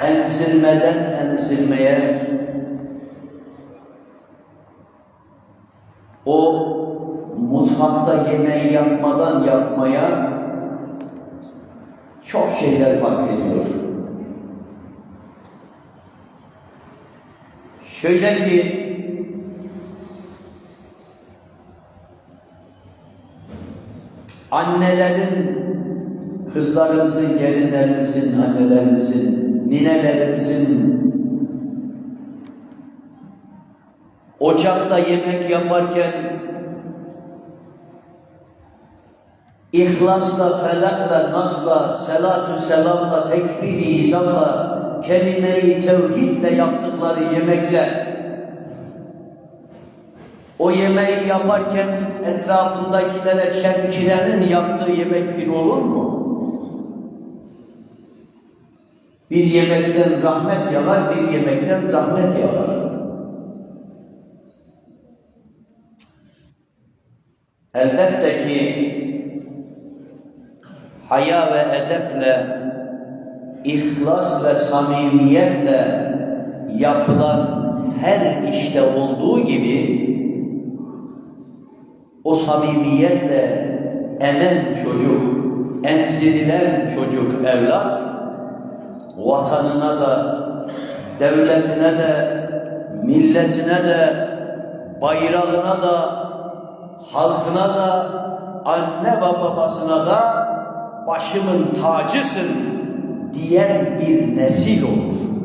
emzirmeden emzirmeye, o mutfakta yemeği yapmadan yapmaya çok şeyler fark ediyor. Şöyle ki annelerin kızlarımızın, gelinlerimizin, annelerimizin, ninelerimizin ocakta yemek yaparken İhlasla, felakla, nazla, selatü selamla, tekbir-i izamla, kelime-i tevhidle yaptıkları yemekler, o yemeği yaparken etrafındakilere çemkirenin yaptığı yemek bir olur mu? Bir yemekten rahmet yağar, bir yemekten zahmet yağar. Elbette ki haya ve edeple, ihlas ve samimiyetle yapılan her işte olduğu gibi o samimiyetle emen çocuk, emzirilen çocuk evlat vatanına da, devletine de, milletine de, bayrağına da, halkına da, anne ve babasına da başımın tacısın diyen bir nesil olur.